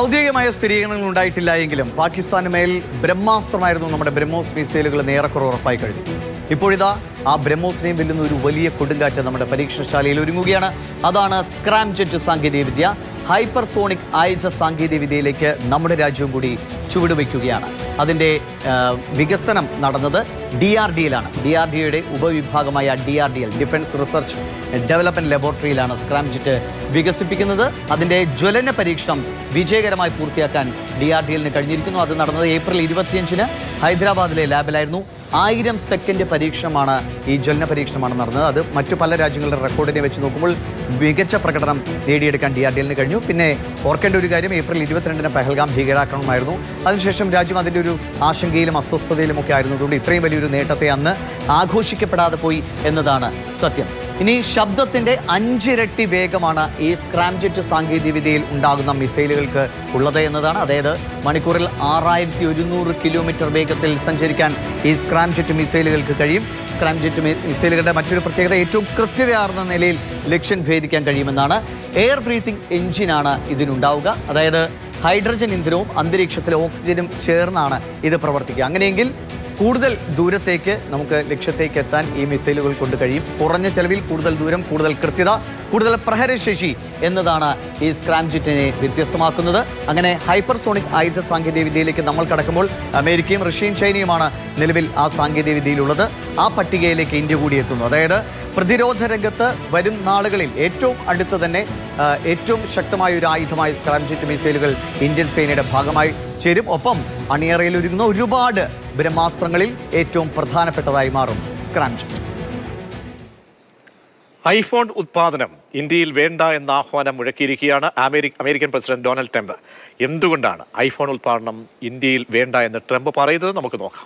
ഔദ്യോഗികമായ സ്ഥിരീകരണങ്ങൾ ഉണ്ടായിട്ടില്ല എങ്കിലും പാകിസ്ഥാന് മേൽ ബ്രഹ്മാസ്ത്രമായിരുന്നു നമ്മുടെ ബ്രഹ്മോസ് മിസൈലുകൾ നേറെക്കുറെ ഉറപ്പായി കഴിഞ്ഞു. ഇപ്പോഴിതാ ആ ബ്രഹ്മോസിനെയും വെല്ലുന്ന ഒരു വലിയ കൊടുങ്കാറ്റ് നമ്മുടെ പരീക്ഷണശാലയിൽ ഒരുങ്ങുകയാണ്. അതാണ് സ്ക്രാം ജെറ്റ് സാങ്കേതികവിദ്യ ഹൈപ്പർസോണിക് ആയുധ സാങ്കേതികവിദ്യയിലേക്ക് നമ്മുടെ രാജ്യവും കൂടി ചുവടുവെക്കുകയാണ് അതിന്റെ വികസനം നടന്നത് ഡി ആർ ഡിയിലാണ് ഡി ആർ ഡിയുടെ ഉപവിഭാഗമായ D R D L defence research development ലബോറട്ടറിയിലാണ് scramjet വികസിപ്പിക്കുന്നത്. അതിന്റെ ജ്വലന പരീക്ഷണം വിജയകരമായി പൂർത്തിയാക്കാൻ ഡി ആർ ഡി എല്ലിന് കഴിഞ്ഞിരിക്കുന്നു. അത് നടന്നത് ഏപ്രിൽ ഇരുപത്തിയഞ്ചിന് ഹൈദരാബാദിലെ ലാബിലായിരുന്നു. ആയിരം സെക്കൻഡ് പരീക്ഷണമാണ് ഈ ജ്വലന പരീക്ഷണമാണ് നടന്നത്. അത് മറ്റു പല രാജ്യങ്ങളുടെ റെക്കോർഡിനെ വെച്ച് നോക്കുമ്പോൾ മികച്ച പ്രകടനം നേടിയെടുക്കാൻ ഡി ആർ ഡി എല്ലിന് കഴിഞ്ഞു. പിന്നെ ഓർക്കേണ്ട ഒരു കാര്യം ഏപ്രിൽ ഇരുപത്തിരണ്ടിന് പെഹൽഗാം ഭീകരാക്രമണമായിരുന്നു. അതിനുശേഷം രാജ്യം അതിന്റെ ഒരു ആശങ്കയിലും അസ്വസ്ഥതയിലും ഒക്കെ ആയിരുന്നതുകൊണ്ട് ഇത്രയും വലിയൊരു നേട്ടത്തെ അന്ന് ആഘോഷിക്കപ്പെടാതെ പോയി എന്നതാണ് സത്യം. ഇനി ശബ്ദത്തിന്റെ അഞ്ചിരട്ടി വേഗമാണ് ഈ സ്ക്രാംജെറ്റ് സാങ്കേതികവിദ്യയിൽ ഉണ്ടാകുന്ന മിസൈലുകൾക്ക് ഉള്ളത് എന്നതാണ്. അതായത് മണിക്കൂറിൽ ആറായിരത്തി ഒരുന്നൂറ് കിലോമീറ്റർ വേഗത്തിൽ സഞ്ചരിക്കാൻ ഈ സ്ക്രാംജെറ്റ് മിസൈലുകൾക്ക് കഴിയും. സ്ക്രാംജെറ്റ് മിസൈലുകളുടെ മറ്റൊരു പ്രത്യേകത ഏറ്റവും കൃത്യതയാർന്ന നിലയിൽ ലക്ഷ്യം ഭേദിക്കാൻ കഴിയുമെന്നാണ്. എയർ ബ്രീത്തിംഗ് എഞ്ചിനാണ് ഇതിനുണ്ടാവുക. അതായത് ഹൈഡ്രജൻ ഇന്ധനവും അന്തരീക്ഷത്തിലെ ഓക്സിജനും ചേർന്നാണ് ഇത് പ്രവർത്തിക്കുക. അങ്ങനെയെങ്കിൽ കൂടുതൽ ദൂരത്തേക്ക് നമുക്ക് ലക്ഷ്യത്തേക്ക് എത്താൻ ഈ മിസൈലുകൾ കൊണ്ട് കഴിയും. കുറഞ്ഞ ചെലവിൽ കൂടുതൽ ദൂരം കൂടുതൽ കൃത്യത കൂടുതൽ പ്രഹരശേഷി എന്നതാണ് ഈ സ്ക്രാംജിറ്റിനെ വ്യത്യസ്തമാക്കുന്നത്. അങ്ങനെ ഹൈപ്പർസോണിക് ആയുധ സാങ്കേതികവിദ്യയിലേക്ക് നമ്മൾ കടക്കുമ്പോൾ അമേരിക്കയും റഷ്യയും ചൈനയുമാണ് നിലവിൽ ആ സാങ്കേതികവിദ്യയിലുള്ളത് ആ പട്ടികയിലേക്ക് ഇന്ത്യ കൂടി എത്തുന്നു. അതായത് പ്രതിരോധ രംഗത്ത് വരും നാളുകളിൽ ഏറ്റവും അടുത്ത് തന്നെ ഏറ്റവും ശക്തമായ ഒരു ആയുധമായ സ്ക്രാംജെറ്റ് മിസൈലുകൾ ഇന്ത്യൻ സേനയുടെ ഭാഗമായി. ചേരും ഒപ്പം അണിയറയിൽ ഒരുങ്ങുന്ന ഒരുപാട് ബ്രഹ്മാസ്ത്രങ്ങളിൽ ഏറ്റവും പ്രധാനപ്പെട്ടതായി മാറും സ്ക്രാംജെറ്റ് ഐഫോൺ ഉത്പാദനം ഇന്ത്യയിൽ വേണ്ട എന്ന ആഹ്വാനം മുഴക്കിയിരിക്കുകയാണ് അമേരി അമേരിക്കൻ പ്രസിഡന്റ് ഡൊണാൾഡ് ട്രംപ്. എന്തുകൊണ്ടാണ് ഐഫോൺ ഉത്പാദനം ഇന്ത്യയിൽ വേണ്ട എന്ന് ട്രംപ് പറയുന്നത് നമുക്ക് നോക്കാം.